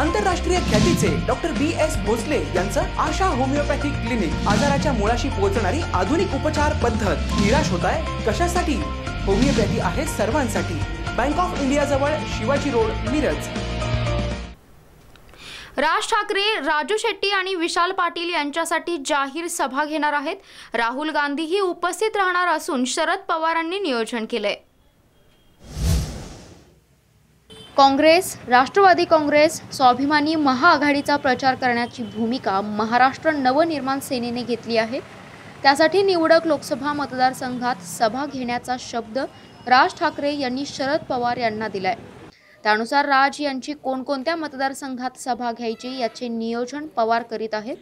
आंतरराष्ट्रीय ख्यातीचे doctor B S Bhosale यांचं आशा होमिओपॅथिक क्लिनिक आजाराच्या मुळाशी पोहोचणारी आधुनिक उपचार पद्धत. निराश होत आहे कशासाठी? होमिओपॅथी आहे सर्वांसाठी. बँक ऑफ इंडिया जवळ शिवाजी रोड मिरज. राज ठाकरे राजू शेट्टी आणि विशाल पाटील यांच्यासाठी जाहीर सभा घेणार आहेत. राहुल गांधीही उपस्थित राहणार असून शरद पवारांनी नियोजन केलंय. काँग्रेस राष्ट्रवादी काँग्रेस स्वाभिमानी महाआघाडीचा प्रचार करण्याची भूमिका महाराष्ट्र नवनिर्माण सेनेने घेतली आहे. त्यासाठी निवडक लोकसभा मतदारसंघात सभा घेण्याचा शब्द राज ठाकरे यांनी शरद पवार यांना दिलाय. त्यानुसार राज यांची कोणकोणत्या मतदारसंघात सभा घ्यायची याचे नियोजन पवार करीत आहेत.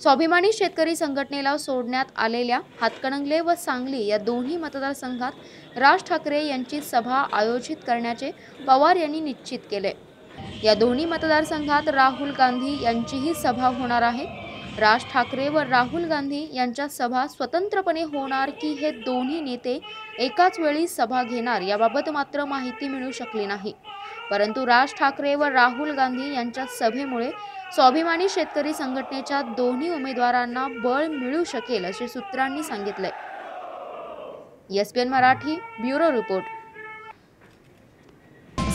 स्वाभिमानी शेतकरी संघटनेला सोडण्यात आलेल्या हातकणंगले व सांगली या दोन्ही मतदारसंघात राज ठाकरे यांची सभा आयोजित करण्याचे पवार यांनी निश्चित केले. या दोन्ही मतदारसंघात राहुल गांधी यांचीही सभा होणार आहे. राज ठाकरे व राहुल गांधी यांच्या सभा स्वतंत्रपणे होणार की हे दोन्ही नेते एकाच वेळी सभा घेणार याबाबत मात्र माहिती मिळू शकली नाही. परंतु राज ठाकरे व राहुल गांधी यांच्या सभेमुळे स्वाभिमानी शेतकरी संघटनेच्या दोन्ही उमेदवारांना बळ मिळू शकेल असे सूत्रांनी सांगितले एस Marathi bureau report.